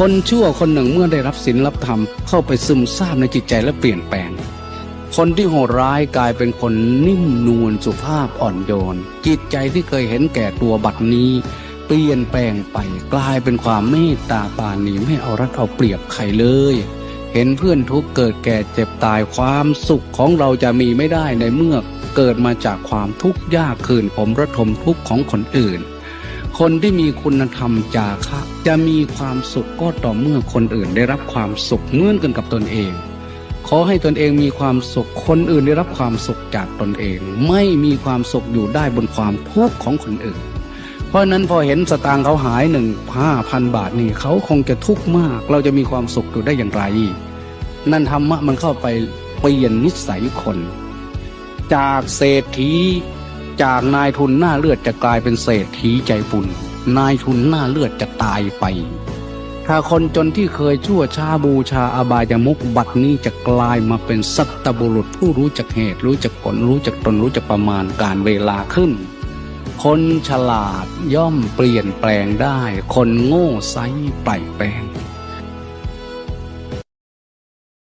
คนชั่วคนหนึ่งเมื่อได้รับศีลรับธรรมเข้าไปซึมซาบในจิตใจและเปลี่ยนแปลง คนที่โหดร้ายกลายเป็นคนนิ่มนวลสุภาพอ่อนโยน จิตใจที่เคยเห็นแก่ตัวบัดนี้ เปลี่ยนแปลงไปกลายเป็นความเมตตาปานีไม่เอารัดเอาเปรียบใครเลย เห็นเพื่อนทุกเกิดแก่เจ็บตายความสุขของเราจะมีไม่ได้ในเมื่อเกิดมาจากความทุกข์ยากคืนผมระทมทุกข์ของคนอื่น คนที่มีคุณธรรมจาคะ จะมีความสุขก็ต่อเมื่อคนอื่นได้รับความสุขเมือนกันกับตนเอง ขอให้ตนเองมีความสุขคนอื่นได้รับความสุขจากตนเอง ไม่มีความสุขอยู่ได้บนความทุกข์ของคนอื่น เพราะฉะนั้นพอเห็นสตางค์เขาหายหนึ่งห้าพันบาทนี่เขาคงจะทุกข์มาก เราจะมีความสุขอยู่ได้อย่างไร นั่นธรรมะมันเข้าไปเปลี่ยนนิสัยคน จากเศรษฐี จากนายทุนหน้าเลือดจะกลายเป็นเศรษฐีใจบุญนายทุนหน้าเลือดจะตายไป ถ้าคนจนที่เคยชั่วชาบูชาอบายมุกบัดนี้จะกลายมาเป็นสัตบุรุษผู้รู้จักเหตุรู้จักผลรู้จักตนรู้จักประมาณการเวลาขึ้น คนฉลาดย่อมเปลี่ยนแปลงได้ คนโง่ไซไปแปลง